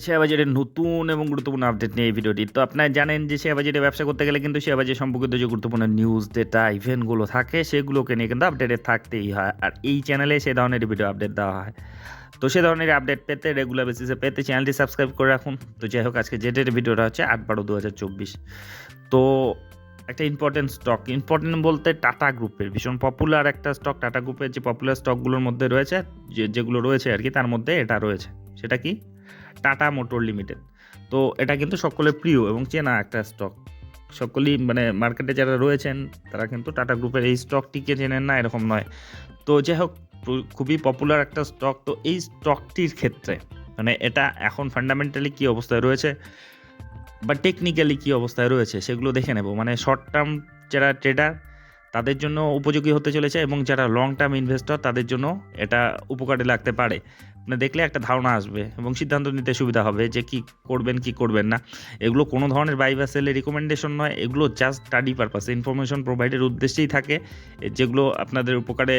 Share বাজারের নতুন এবং গুরুত্বপূর্ণ আপডেট নিয়ে এই ভিডিওটি। তো আপনারা জানেন যে শেয়ার বাজারে ব্যবসা করতে গেলে কিন্তু শেয়ার বাজার সম্পর্কিত যে গুরুত্বপূর্ণ নিউজ ডেটা ইভেন্টগুলো থাকে, সেগুলোকে নিয়ে কিন্তু আপডেটে থাকতেই হয়। আর এই চ্যানেলে সে ধরনের ভিডিও আপডেট দেওয়া হয়। তো সে ধরনের আপডেট পেতে রেগুলার বেসিসে পেতে চ্যানেলটি সাবস্ক্রাইব করে রাখুন। তো যাই হোক, আজকে ডেটের ভিডিওটা হচ্ছে আট বারো দু হাজার চব্বিশ। তো একটা ইম্পর্টেন্ট স্টক ইম্পর্টেন্ট বলতে টাটা গ্রুপের ভীষণ পপুলার একটা স্টক টাটা গ্রুপের যে পপুলার স্টকগুলোর মধ্যে রয়েছে, যে, যেগুলো রয়েছে আর কি, তার মধ্যে এটা রয়েছে। সেটা কি? Tata motor limited. তো এটা কিন্তু সকলের প্রিয় এবং চেনা একটা স্টক সকলেই মানে মার্কেটে যারা রয়েছেন, তারা কিন্তু টাটা গ্রুপের এই স্টকটিকে চেনেন না, এরকম নয়। তো যাই হোক খুবই পপুলার একটা স্টক তো এই স্টকটির ক্ষেত্রে মানে এটা এখন ফান্ডামেন্টালি কী অবস্থায় রয়েছে বা টেকনিক্যালি কী অবস্থায় রয়েছে, সেগুলো দেখে নেব। মানে শর্ট টার্ম যারা ট্রেডার তাদের জন্য উপযোগী হতে চলেছে এবং যারা লং টার্ম ইনভেস্টর তাদের জন্য এটা উপকারে লাগতে পারে। মানে দেখলে একটা ধারণা আসবে এবং সিদ্ধান্ত নিতে সুবিধা হবে যে কি করবেন কি করবেন না। এগুলো কোনো ধরনের বাই বা সেলের রিকমেন্ডেশন নয়, এগুলো জাস্ট স্টাডি পারপাসে ইনফরমেশন প্রোভাইডের উদ্দেশ্যেই থাকে, যেগুলো আপনাদের উপকারে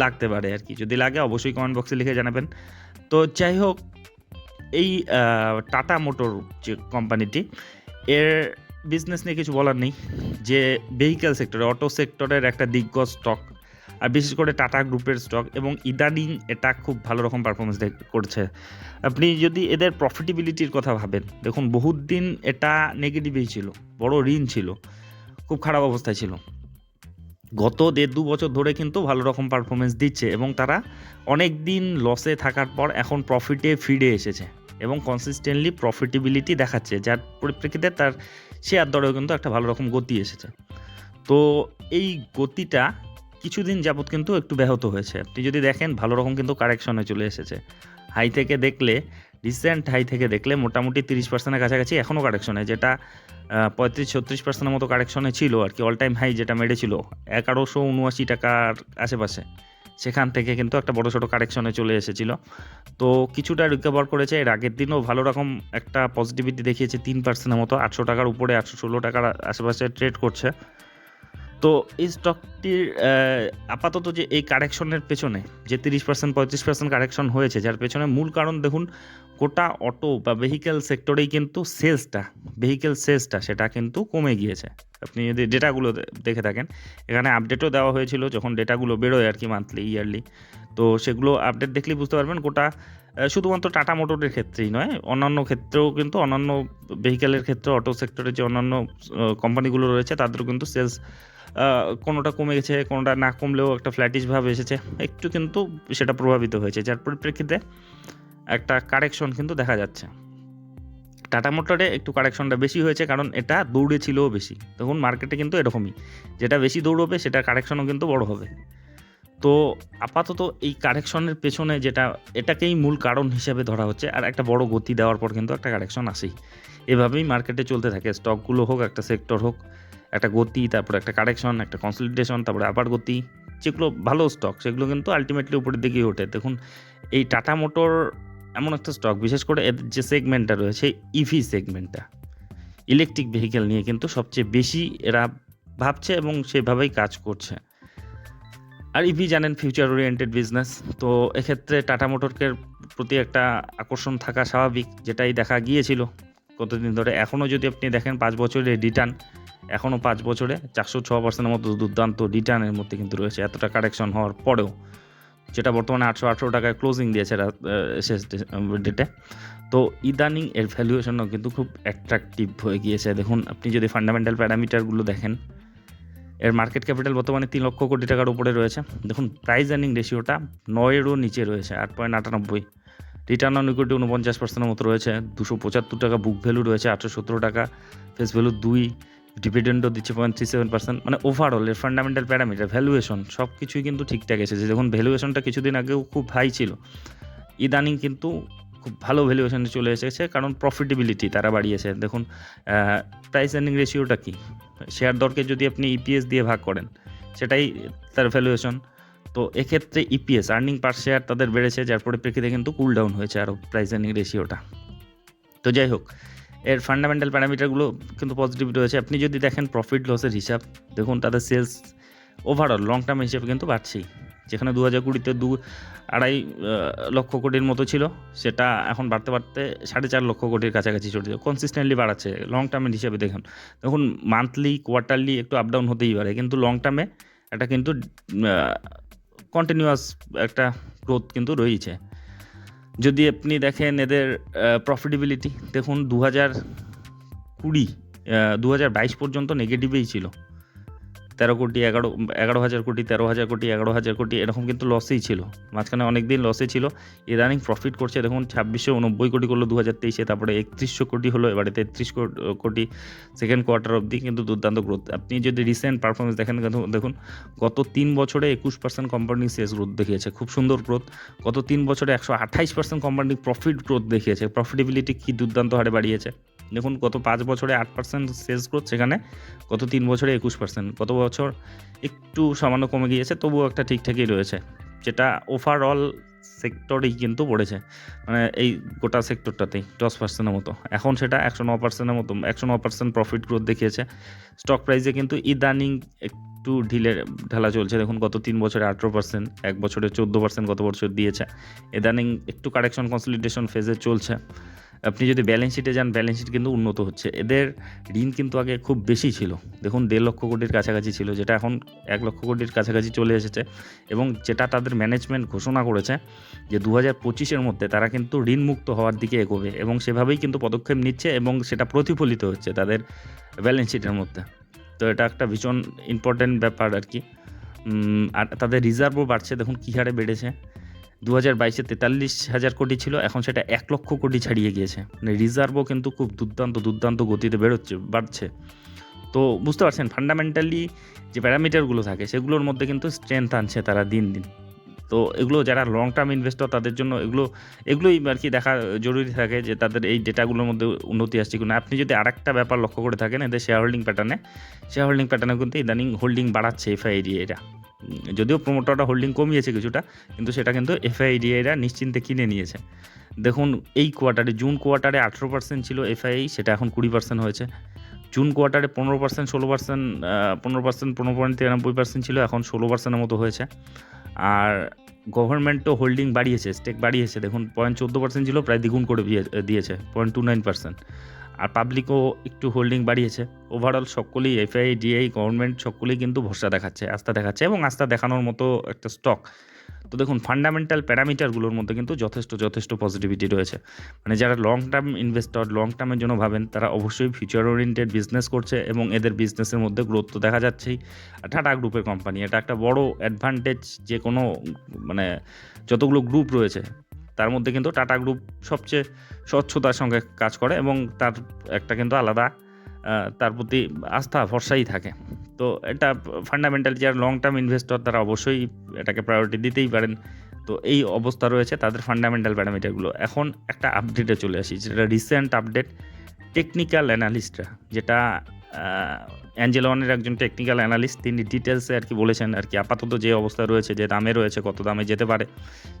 লাগতে পারে আর কি। যদি লাগে অবশ্যই কমেন্ট বক্সে লিখে জানাবেন। তো যাই হোক, এই টাটা মোটর যে কোম্পানিটি এর বিজনেস নিয়ে কিছু বলার নেই, যে ভেহিক্যাল সেক্টরে অটো সেক্টরের একটা দিগ্গজ স্টক আর বিশেষ করে টাটা গ্রুপের স্টক এবং ইদানিং এটা খুব ভালো রকম পারফরমেন্স করছে। আপনি যদি এদের প্রফিটেবিলিটির কথা ভাবেন, দেখুন বহুত দিন এটা নেগেটিভই ছিল, বড় ঋণ ছিল, খুব খারাপ অবস্থায় ছিল। গত দেড় দু বছর ধরে কিন্তু ভালো রকম পারফরমেন্স দিচ্ছে এবং তারা অনেক দিন লসে থাকার পর এখন প্রফিটে ফিরে এসেছে এবং কনসিস্টেন্টলি প্রফিটেবিলিটি দেখাচ্ছে, যার পরিপ্রেক্ষিতে তার শেয়ার দরেও কিন্তু একটা ভালো রকম গতি এসেছে। তো এই গতিটা কিছুদিন যাবৎ কিন্তু একটু ব্যাহত হয়েছে। আপনি যদি দেখেন, ভালো রকম কিন্তু কারেকশনে চলে এসেছে। হাই থেকে দেখলে রিসেন্ট হাই থেকে দেখলে মোটামুটি তিরিশ পার্সেন্টের কাছাকাছি এখনও কারেকশনে যেটা পঁয়ত্রিশ, ছত্রিশ পার্সেন্টের মতো কারেকশনে ছিল আর কি অল টাইম হাই যেটা মেরেছিল, এগারোশো উনআশি টাকার আশেপাশে। সেখান থেকে কিন্তু একটা বড় ছোটো কারেকশনে চলে এসেছিল। তো কিছুটা রিকভার করেছে, এর আগের দিনও ভালো রকম একটা পজিটিভিটি দেখিয়েছে, তিন পার্সেন্টের মতো, আটশো টাকার উপরে, আটশো ষোলো টাকার আশেপাশে ট্রেড করছে। তো এই স্টকটির আপাতত যে এই কারেকশনের পেছনে, যে তিরিশ পার্সেন্ট পঁয়ত্রিশ পার্সেন্ট কারেকশন হয়েছে, যার পেছনে মূল কারণ দেখুন গোটা অটো বা ভেহিক্যাল সেক্টরেই কিন্তু সেলসটা ভেহিক্যাল সেলসটা সেটা কিন্তু কমে গিয়েছে। আপনি যদি ডেটাগুলো দেখে থাকেন, এখানে আপডেটও দেওয়া হয়েছিল যখন ডেটাগুলো বেরোয় আর কি মান্থলি ইয়ারলি তো সেগুলো আপডেট দেখলেই বুঝতে পারবেন গোটা শুধুমাত্র টাটা মোটরের ক্ষেত্রেই নয়, অন্যান্য ক্ষেত্রেও কিন্তু, অন্যান্য ভেহিক্যালের ক্ষেত্রে অটো সেক্টরের যে অন্যান্য কোম্পানিগুলো রয়েছে, তাদেরও কিন্তু সেলস কোনোটা কমে গেছে কোনোটা না কমলেও একটা ফ্ল্যাটিশ ভাব এসেছে। একটু কিন্তু সেটা প্রভাবিত হয়েছে। যার পরিপ্রেক্ষিতে একটা কারেকশন কিন্তু দেখা যাচ্ছে। টাটা মোটরে একটু কারেকশনটা বেশি হয়েছে কারণ এটা দৌড়েছিলও বেশি। তখন মার্কেটে কিন্তু এরকমই। যেটা বেশি দৌড়বে সেটা কারেকশনও কিন্তু বড় হবে। তো আপাতত এই কারেকশনের পেছনে যেটা, এটাকেই মূল কারণ হিসেবে ধরা হচ্ছে। আর একটা বড় গতি দেওয়ার পর কিন্তু একটা কারেকশন আসেই। এভাবেই মার্কেটে চলতে থাকে। স্টকগুলো হোক, একটা সেক্টর হোক একটা গতি, তারপরে একটা কারেকশন একটা কনসলিডেশন তারপরে আবার গতি, যেগুলো ভালো স্টক সেগুলো কিন্তু আলটিমেটলি উপরের দিকেই ওঠে। দেখুন, এই টাটা মোটর এমন একটা স্টক বিশেষ করে এর যে সেগমেন্টটা রয়েছে ইভি সেগমেন্টটা ইলেকট্রিক ভেহিকেল নিয়ে কিন্তু সবচেয়ে বেশি এরা ভাবছে এবং সেভাবেই কাজ করছে। আর ইভি জানেন ফিউচার ওরিয়েন্টেড বিজনেস তো এক্ষেত্রে টাটা মোটরকে প্রতি একটা আকর্ষণ থাকা স্বাভাবিক, যেটাই দেখা গিয়েছিল। কতদিন ধরে এখনও যদি আপনি দেখেন, পাঁচ বছরের রিটার্ন এখনও পাঁচ বছরে চারশো ছ পার্সেন্টের মতো দুর্দান্ত রিটার্নের মধ্যে কিন্তু রয়েছে। এতটা কারেকশন হওয়ার পরেও যেটা বর্তমানে আটশো আঠেরো টাকায় ক্লোজিং দিয়েছে শেষ ডেটে তো ইদানিং এর ভ্যালুয়েশনও কিন্তু খুব অ্যাট্রাকটিভ হয়ে গিয়েছে। দেখুন, আপনি যদি ফান্ডামেন্টাল প্যারামিটারগুলো দেখেন, এর মার্কেট ক্যাপিটাল বর্তমানে তিন লক্ষ কোটি টাকার উপরে রয়েছে। দেখুন প্রাইস আর্নিং রেশিওটা নয়েরও নিচে রয়েছে, আট পয়েন্ট আটানব্বই। রিটার্ন অন ইকুইটি উনপঞ্চাশ পার্সেন্টের মতো রয়েছে, দুশো পঁচাত্তর টাকা বুক ভ্যালু রয়েছে, আটশো সতেরো টাকা। ফেস ভ্যালু দুই। ডিভিডেন্ডও দিচ্ছে পয়েন্ট থ্রি সেভেন পার্সেন্ট মানে ওভারঅল এর ফান্ডামেন্টাল প্যারামিটার ভ্যালুয়েশন সব কিছুই কিন্তু ঠিকঠাক এসেছে। দেখুন ভ্যালুয়েশনটা কিছুদিন আগেও খুব হাই ছিল। ইদানিং কিন্তু খুব ভালো ভ্যালুয়েশনে চলে এসেছে, কারণ প্রফিটেবিলিটি তারা বাড়িয়েছে। দেখুন প্রাইস আর্নিং রেশিওটা কি? শেয়ার দরকে যদি আপনি ইপিএস দিয়ে ভাগ করেন, সেটাই তার ভ্যালুয়েশন তো এক্ষেত্রে ইপিএস আর্নিং পার শেয়ার তাদের বেড়েছে, যার পরিপ্রেক্ষিতে কিন্তু কুল ডাউন হয়েছে আরও প্রাইস আর্নিং রেশিওটা তো যাই হোক এর ফান্ডামেন্টাল প্যারামিটারগুলো কিন্তু পজিটিভ রয়েছে। আপনি যদি দেখেন প্রফিট লসের হিসাব, দেখুন তাদের সেলস ওভারঅল লং টার্ম হিসেবে কিন্তু বাড়ছেই। যেখানে দু হাজার কুড়িতে দু আড়াই লক্ষ কোটির মতো ছিল, সেটা এখন বাড়তে বাড়তে সাড়ে চার লক্ষ কোটির কাছাকাছি চলে যায় কনসিস্টেন্টলি বাড়াচ্ছে লং টার্মের হিসেবে দেখুন। দেখুন মান্থলি কোয়ার্টারলি একটু আপ ডাউন হতেই পারে, কিন্তু লং টার্মে এটা কিন্তু কন্টিনিউয়াস একটা গ্রোথ কিন্তু রয়েছে। যদি আপনি দেখেন এদের প্রফিটেবিলিটি দেখুন দু হাজার কুড়ি দু হাজার বাইশ পর্যন্ত নেগেটিভেই ছিল। তেরো কোটি, এগারো এগারো হাজার কোটি, তেরো হাজার কোটি, এগারো হাজার কোটি, এরকম কিন্তু লসেই ছিল। মাঝখানে অনেক দিন লসে ছিল। ইদানিং প্রফিট করছে, দেখুন, ছাব্বিশশো উনব্বই কোটি করল দু হাজার তেইশে, তারপরে একত্রিশশো কোটি হলো, এবারে তেত্রিশ কোটি সেকেন্ড কোয়ার্টার অবধি কিন্তু দুর্দান্ত গ্রোথ আপনি যদি রিসেন্ট পারফরমেন্স দেখেন দেখুন- গত তিন বছরে একুশ পার্সেন্ট কোম্পানি শেষ গ্রোথ দেখিয়েছে। খুব সুন্দর গ্রোথ গত তিন বছরে একশো আঠাইশ পার্সেন্ট কোম্পানি প্রফিট গ্রোথ দেখিয়েছে। প্রফিটেবিলিটি কি দুর্দান্ত হারে বাড়িয়েছে। দেখুন গত পাঁচ বছরে আট পার্সেন্ট সেলস গ্রোথ সেখানে গত তিন বছরে একুশ পার্সেন্ট গত বছর একটু সামান্য কমে গিয়েছে, তবুও একটা ঠিকঠাকই রয়েছে। যেটা ওভারঅল সেক্টরেই কিন্তু পড়েছে। মানে এই গোটা সেক্টরটাতেই দশ পার্সেন্টের মতো। এখন সেটা একশো ন পার্সেন্টের মতো, একশো ন পার্সেন্ট প্রফিট গ্রোথ দেখিয়েছে। স্টক প্রাইসে কিন্তু ইদানিং একটু ঢিলে ঢালা চলছে। দেখুন গত তিন বছরে আঠেরো পার্সেন্ট এক বছরে চোদ্দ পার্সেন্ট গত বছর দিয়েছে। ইদানিং একটু কারেকশন কনসলিডেশন ফেজে চলছে। আপনি যদি ব্যালেন্স শিটে যান ব্যালেন্স শিট কিন্তু উন্নত হচ্ছে। এদের ঋণ কিন্তু আগে খুব বেশি ছিল। দেখুন, দেড় লক্ষ কোটির কাছাকাছি ছিল, যেটা এখন এক লক্ষ কোটির কাছাকাছি চলে এসেছে। এবং যেটা তাদের ম্যানেজমেন্ট ঘোষণা করেছে যে দু হাজার পঁচিশের মধ্যে তারা কিন্তু ঋণ মুক্ত হওয়ার দিকে এগোবে এবং সেভাবেই কিন্তু পদক্ষেপ নিচ্ছে এবং সেটা প্রতিফলিত হচ্ছে তাদের ব্যালেন্স শিটের মধ্যে। তো এটা একটা ভীষণ ইম্পর্ট্যান্ট ব্যাপার আর কি। আর তাদের রিজার্ভও বাড়ছে, দেখুন কী হারে বেড়েছে। দু হাজার বাইশে তেতাল্লিশ হাজার কোটি ছিল, এখন সেটা এক লক্ষ কোটি ছাড়িয়ে গিয়েছে। মানে রিজার্ভও কিন্তু খুব দুর্দান্ত দুর্দান্ত গতিতে বেরোচ্ছে, বাড়ছে। তো বুঝতে পারছেন, ফান্ডামেন্টালি যে প্যারামিটারগুলো থাকে, সেগুলোর মধ্যে কিন্তু স্ট্রেংথ আনছে তারা দিন দিন। তো এগুলো যারা লং টার্ম ইনভেস্টর তাদের জন্য এগুলো, এগুলোই আর কি দেখা জরুরি থাকে যে তাদের এই ডেটাগুলোর মধ্যে উন্নতি আসছে কিনা। আপনি যদি আরেকটা ব্যাপার লক্ষ্য করে থাকেন, এদের শেয়ার হোল্ডিং প্যাটার্নে শেয়ার হোল্ডিং প্যাটার্নে কিন্তু ইদানিং হোল্ডিং বাড়াচ্ছে এফআইডিএরা যদিও প্রোমোটাররা হোল্ডিং কমিয়েছে কিছুটা, কিন্তু সেটা কিন্তু এফআইডিএরা নিশ্চিন্তে কিনে নিয়েছে। দেখুন, এই কোয়ার্টারে জুন কোয়ার্টারে আঠেরো পার্সেন্ট ছিল এফআই সেটা এখন কুড়ি পার্সেন্ট হয়েছে। জুন কোয়ার্টারে পনেরো পার্সেন্ট ষোলো পার্সেন্ট পনেরো পার্সেন্ট পনেরো পয়েন্ট তিরানব্বই পার্সেন্ট ছিল, এখন ষোলো পার্সেন্টের মতো হয়েছে। আর গভর্নমেন্টও হোল্ডিং বাড়িয়েছে স্টেক বাড়িয়েছে। দেখুন, পয়েন্ট চোদ্দ পার্সেন্ট ছিল, প্রায় দ্বিগুণ করে দিয়ে- দিয়েছে, পয়েন্ট টু নাইন পার্সেন্ট আর পাবলিকও একটু হোল্ডিং বাড়িয়েছে। ওভারঅল সকলেই এফআই ডিআই গভর্নমেন্ট সকলেই কিন্তু ভরসা দেখাচ্ছে, আস্থা দেখাচ্ছে এবং আস্থা দেখানোর মতো একটা স্টক তো দেখুন ফান্ডামেন্টাল প্যারামিটারগুলোর মধ্যে কিন্তু যথেষ্ট যথেষ্ট পজিটিভিটি রয়েছে। মানে যারা লং টার্ম ইনভেস্টর লং টার্মের জন্য ভাবেন, তারা অবশ্যই ফিউচার ওরিয়েন্টেড বিজনেস করছে এবং এদের বিজনেসের মধ্যে গ্রোথ তো দেখা যাচ্ছেই। টাটা গ্রুপের কোম্পানি এটা একটা বড় অ্যাডভান্টেজ যে কোনো মানে যতগুলো গ্রুপ রয়েছে তার মধ্যে কিন্তু টাটা গ্রুপ সবচেয়ে স্বচ্ছতার সঙ্গে কাজ করে এবং তার একটা কিন্তু আলাদা তার প্রতি আস্থা, ভরসাই থাকে। তো এটা ফান্ডামেন্টালি যারা লং টার্ম ইনভেস্টর তারা অবশ্যই এটাকে প্রায়োরিটি দিতেই পারেন। তো এই অবস্থা রয়েছে তাদের ফান্ডামেন্টাল প্যারামিটারগুলো এখন একটা আপডেটে চলে আসি, যেটা রিসেন্ট আপডেট টেকনিক্যাল অ্যানালিস্টরা যেটা অ্যাঞ্জেলনের একজন টেকনিক্যাল অ্যানালিস্ট তিনি ডিটেলসে আর কি বলেছেন আর কি, আপাতত যে অবস্থা রয়েছে, যে দামে রয়েছে, কত দামে যেতে পারে,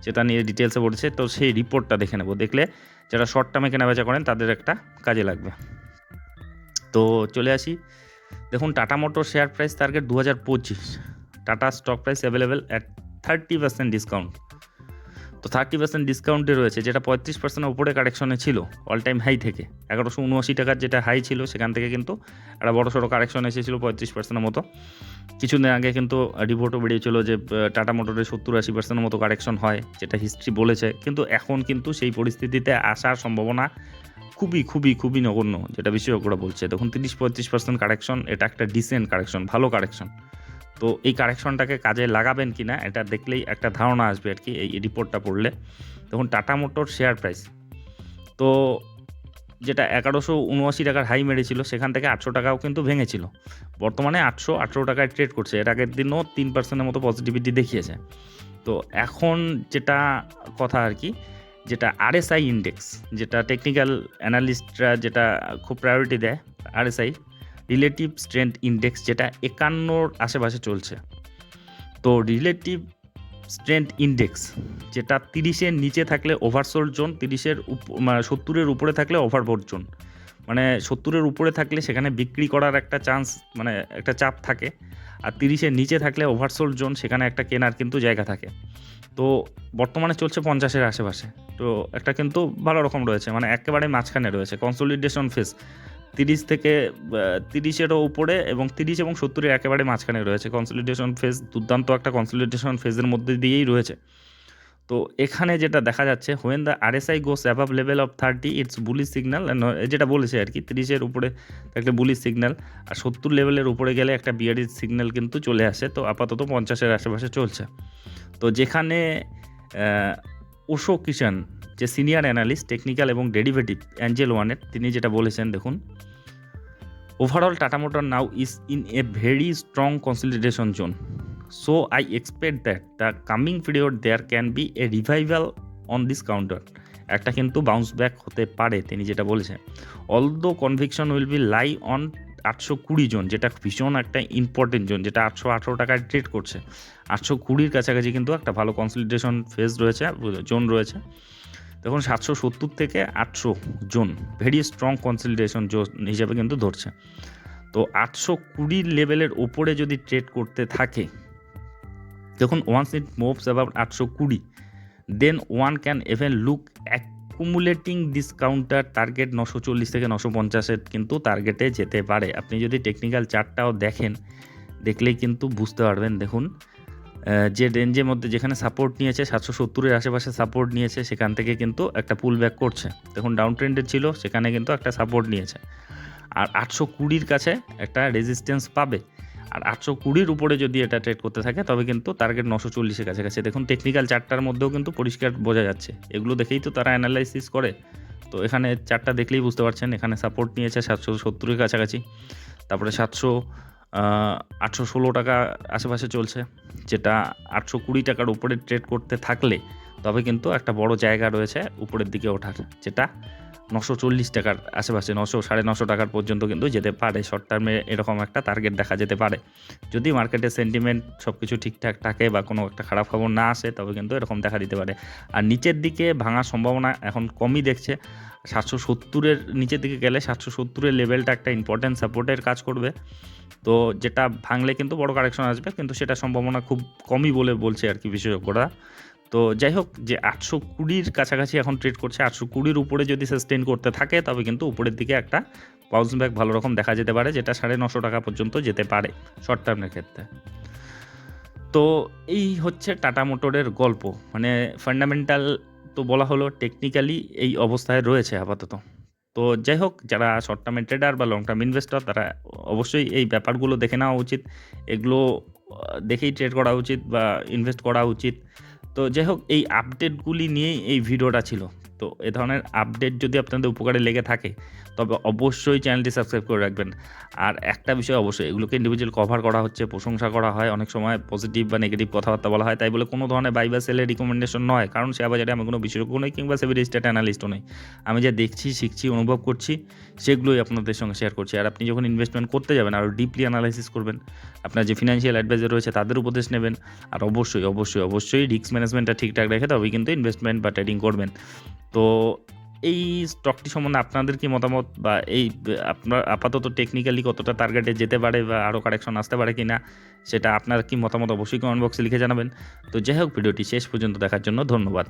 সেটা নিয়ে ডিটেলসে বলেছে। তো সেই রিপোর্টটা দেখে নেব। দেখলে যারা শর্ট টার্মে কেনাবেচা করেন, তাদের একটা কাজে লাগবে। তো চলে আসি। দেখুন Tata motor share price target দু হাজার পঁচিশ। Tata stock price available at thirty percent discount তো থার্টি পার্সেন্ট ডিসকাউন্টে রয়েছে, যেটা পঁয়ত্রিশ পার্সেন্টের উপরে কারেকশনে ছিল অল টাইম হাই থেকে। এগারোশো উনআশি টাকার যেটা হাই ছিল, সেখান থেকে কিন্তু একটা বড় সড়ো কারেকশন এসেছিল পঁয়ত্রিশ পার্সেন্টের মতো। কিছুদিন আগে কিন্তু রিপোর্টও বেরিয়েছিল যে টাটা মোটরের সত্তর আশি পার্সেন্টের মতো কারেকশন হয়, যেটা হিস্ট্রি বলেছে। কিন্তু এখন কিন্তু সেই পরিস্থিতিতে আসার সম্ভাবনা খুবই খুবই খুবই নগণ্য, যেটা বিশেষজ্ঞরা বলছে। দেখুন, তিরিশ পঁয়ত্রিশ পার্সেন্ট কারেকশন এটা একটা ডিসেন্ট কারেকশন ভালো কারেকশন তো এই কারেকশনটাকে কাজে লাগাবেন কি না এটা দেখলেই একটা ধারণা আসবে আর কি এই রিপোর্টটা পড়লে। তখন টাটা মোটর শেয়ার প্রাইস তো যেটা এগারোশো উনআশি টাকার হাই মেরেছিল, সেখান থেকে আটশো টাকাও কিন্তু ভেঙেছিল। বর্তমানে আটশো আঠেরো টাকায় ট্রেড করছে, এর আগের দিনও তিন পার্সেন্টের মতো পজিটিভিটি দেখিয়েছে। তো এখন যেটা কথা আর কি, যেটা আরএসআই ইন্ডেক্স যেটা টেকনিক্যাল অ্যানালিস্টরা যেটা খুব প্রায়োরিটি দেয় আরএসআই রিলেটিভ স্ট্রেংথ ইন্ডেক্স যেটা একান্নর আশেপাশে চলছে। তো রিলেটিভ স্ট্রেংথ ইন্ডেক্স যেটা তিরিশের নিচে থাকলে ওভারসোল্ড জোন তিরিশের মানে সত্তরের উপরে থাকলে ওভারবোর্ড জোন মানে সত্তরের উপরে থাকলে সেখানে বিক্রি করার একটা চান্স মানে একটা চাপ থাকে। আর তিরিশের নিচে থাকলে ওভারসোল্ড জোন সেখানে একটা কেনার কিন্তু জায়গা থাকে। তো বর্তমানে চলছে পঞ্চাশের আশেপাশে। তো একটা কিন্তু ভালো রকম রয়েছে মানে একেবারে মাঝখানে রয়েছে। কনসোলিডেশন ফেস তিরিশ থেকে তিরিশেরও উপরে এবং তিরিশ এবং সত্তরের একেবারে মাঝখানে রয়েছে। কনসোলিডেশন ফেজ দুর্দান্ত একটা কনসোলিডেশন ফেজের মধ্যে দিয়েই রয়েছে। তো এখানে যেটা দেখা যাচ্ছে when the R RSI goes above level of thirty it's bullish signal যেটা বলেছে আর কি, তিরিশের উপরে একটা বুলি সিগন্যাল আর সত্তর লেভেলের উপরে গেলে একটা বিআরই সিগন্যাল কিন্তু চলে আসে, তো আপাতত পঞ্চাশের আশেপাশে চলছে। তো যেখানে ওশো কিষান যে সিনিয়র অ্যানালিস্ট টেকনিক্যাল এবং ডেরিভেটিভ অ্যাঞ্জেল ওয়ানের তিনি যেটা বলেছেন, দেখুন overall Tata motor now is in a very strong consolidation zone so I expect that the coming period there can be a revival on this counter একটা কিন্তু bounce back হতে পারে, তিনি যেটা বলেছেন। Although conviction will be lie on আটশো কুড়ি জন, যেটা ভীষণ একটা ইম্পর্টেন্ট জোন যেটা আটশো আঠেরো টাকায় ট্রেড করছে। আটশো কুড়ির কাছাকাছি কিন্তু একটা ভালো কনসলিডেশন ফেজ রয়েছে জোন রয়েছে। দেখুন, সাতশো সত্তর থেকে আটশো zone very strong consolidation zone হিসাবে কিন্তু ধরছে। তো আটশো কুড়ির লেভেলের ওপরে যদি ট্রেড করতে থাকে, দেখুন ওয়ান্স ইট মুভস অ্যাবাউট আটশো কুড়ি then one can even look accumulating this counter target নশো চল্লিশ থেকে নশো পঞ্চাশের কিন্তু টার্গেটে যেতে পারে। আপনি যদি টেকনিক্যাল চার্টটাও দেখেন, দেখলেই কিন্তু বুঝতে পারবেন, দেখুন। যে রেঞ্জের মধ্যে যেখানে সাপোর্ট নিয়েছে, সাতশো সত্তরের আশেপাশে সাপোর্ট নিয়েছে, সেখান থেকে কিন্তু একটা পুল ব্যাক করছে। দেখুন ডাউন ট্রেন্ডের ছিল, সেখানে কিন্তু একটা সাপোর্ট নিয়েছে। আর আটশো কুড়ির কাছে একটা রেজিস্ট্যান্স পাবে। আর আটশো কুড়ির উপরে যদি এটা ট্রেড করতে থাকে, তবে কিন্তু টার্গেট নশো চল্লিশের কাছাকাছি। দেখুন টেকনিক্যাল চারটার মধ্যেও কিন্তু পরিষ্কার বোঝা যাচ্ছে। এগুলো দেখেই তো তারা অ্যানালাইসিস করে। তো এখানে চারটা দেখলেই বুঝতে পারছেন, এখানে সাপোর্ট নিয়েছে সাতশো সত্তরের কাছাকাছি। তারপরে সাতশো আটশো ষোলো টাকা আশেপাশে চলছে, যেটা আটশো কুড়ি টাকার উপরে ট্রেড করতে থাকলে তবে কিন্তু একটা বড় জায়গা রয়েছে উপরের দিকে ওঠার, যেটা নশো চল্লিশ টাকার আশেপাশে, নশো, সাড়ে নশো টাকার পর্যন্ত কিন্তু যেতে পারে। শর্ট টার্মে এরকম একটা টার্গেট দেখা যেতে পারে। যদি মার্কেটের সেন্টিমেন্ট সব কিছু ঠিকঠাক থাকে বা কোনো একটা খারাপ খবর না আসে, তবে কিন্তু এরকম দেখা দিতে পারে। আর নিচের দিকে ভাঙার সম্ভাবনা এখন কমই দেখছে। সাতশো সত্তরের নিচের দিকে গেলে সাতশো সত্তরের লেভেলটা একটা ইম্পর্ট্যান্ট সাপোর্টের কাজ করবে। তো যেটা ভাঙলে কিন্তু বড় কারেকশন আসবে, কিন্তু সেটা সম্ভাবনা খুব কমই বলে বলছে আর কি বিশেষজ্ঞরা। তো যাই হোক, যে আটশো কুড়ির কাছাকাছি এখন ট্রেড করছে, আটশো কুড়ির উপরে যদি সাস্টেন করতে থাকে, তবে কিন্তু উপরের দিকে একটা বাউন্স ব্যাক ভালো রকম দেখা যেতে পারে, যেটা সাড়ে নশো টাকা পর্যন্ত যেতে পারে শর্ট টার্মের ক্ষেত্রে। তো এই হচ্ছে টাটা মোটরের গল্প। মানে ফান্ডামেন্টাল তো বলা হলো টেকনিক্যালি এই অবস্থায় রয়েছে আপাতত। তো যাই হোক, যারা শর্ট টার্মের ট্রেডার বা লং টার্ম ইনভেস্টর তারা অবশ্যই এই ব্যাপারগুলো দেখে নেওয়া উচিত। এগুলো দেখেই ট্রেড করা উচিত বা ইনভেস্ট করা উচিত। তো যাই হোক এই আপডেটগুলি নিয়েই এই ভিডিওটা ছিল। তো এ ধরনের আপডেট যদি আপনাদের উপকারে লেগে থাকে, তবে অবশ্যই চ্যানেলটি সাবস্ক্রাইব করে রাখবেন। আর একটা বিষয় অবশ্যই, এগুলোকে ইন্ডিভিজুয়াল কভার করা হচ্ছে, প্রশংসা করা হয়, অনেক সময় পজিটিভ বা নেগেটিভ কথাবার্তা বলা হয়, তাই বলে কোনো ধরনের বাই বা সেলের রিকমেন্ডেশন নয়, কারণ শেয়ার বাজারে আমি কোনো বিশেষজ্ঞ নই কিংবা সেভি রেজিস্টার্ড অ্যানালিস্টও নই। আমি যা দেখছি, শিখছি, অনুভব করছি, সেগুলোই আপনাদের সঙ্গে শেয়ার করছি। আর আপনি যখন ইনভেস্টমেন্ট করতে যাবেন, আরও ডিপলি অ্যানালাইসিস করবেন, আপনার যে ফিনান্সিয়াল অ্যাডভাইজার রয়েছে, তাদের উপদেশ নেবেন, আর অবশ্যই অবশ্যই অবশ্যই রিস্ক ম্যানেজমেন্টটা ঠিকঠাক রেখে তবেই কিন্তু ইনভেস্টমেন্ট বা ট্রেডিং করবেন। তো এই স্টকটি সম্বন্ধে আপনাদের কি মতামত? বা এই, আপনার আপাতত টেকনিক্যালি কতটা টার্গেটে যেতে পারে বা আরও কারেকশন আসতে পারে কি না সেটা আপনার কি মতামত অবশ্যই কমেন্ট বক্সে লিখে জানাবেন। তো যাই হোক, ভিডিওটি শেষ পর্যন্ত দেখার জন্য ধন্যবাদ।